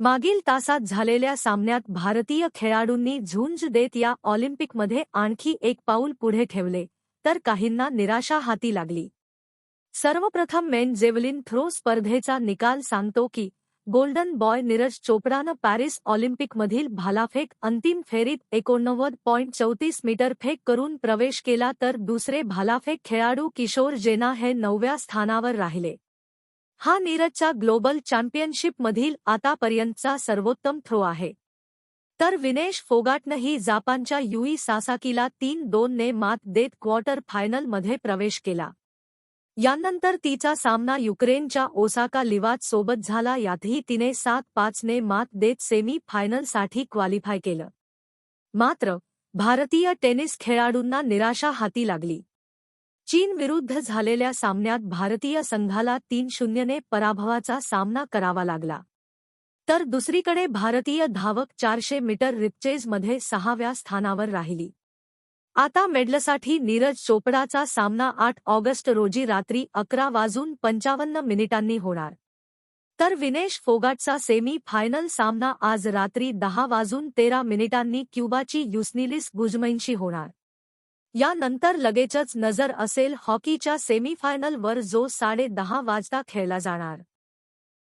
मागील तासात झालेल्या सामन्यात भारतीय खेळाडूंनी झुंज देत या ऑलिम्पिकमध्ये आणखी एक पाऊल पुढे ठेवले तर काहींना निराशा हाती लागली. सर्वप्रथम मेन जेवलिन थ्रो स्पर्धेचा निकाल सांगतो की गोल्डन बॉय नीरज चोपडानं पॅरिस ऑलिम्पिकमधील भालाफेक अंतिम फेरीत एकोणनव्वद पॉईंट चौतीस मीटर फेक करून प्रवेश केला तर दुसरे भालाफेक खेळाडू किशोर जेना हे नवव्या स्थानावर राहिले. हा नीरजच्या ग्लोबल चॅम्पियनशिपमधील आतापर्यंतचा सर्वोत्तम थ्रो आहे. तर विनेश फोगाटनंही जापानच्या युई सासाकीला तीन दोनने मात देत क्वार्टर फायनलमध्ये प्रवेश केला. यानंतर तिचा सामना युक्रेनच्या ओसाका लिवात सोबत झाला यातही तिने सात पाचने मात देत सेमी फायनलसाठी क्वालिफाय केलं. मात्र भारतीय टेनिस खेळाडूंना निराशा हाती लागली. चीन विरुद्ध झालेल्या सामन्यात भारतीय संघाला तीन शून्यने पराभवाचा सामना करावा लागला. तर दुसरीकडे भारतीय धावक चारशे मीटर रिपचेजमध्ये सहाव्या स्थानावर राहिली. आता मेडलसाठी नीरज चोपडाचा सामना आठ ऑगस्ट रोजी रात्री अकरा वाजून पंचावन्न मिनिटांनी होणार. तर विनेश फोगाटचा सेमी फायनल सामना आज रात्री दहा वाजून तेरा मिनिटांनी क्युबाची युस्निलिस गुजमैनशी होणार. यानंतर लगेचच नजर असेल हॉकीच्या सेमीफायनलवर जो साडे दहा वाजता खेळला जाणार.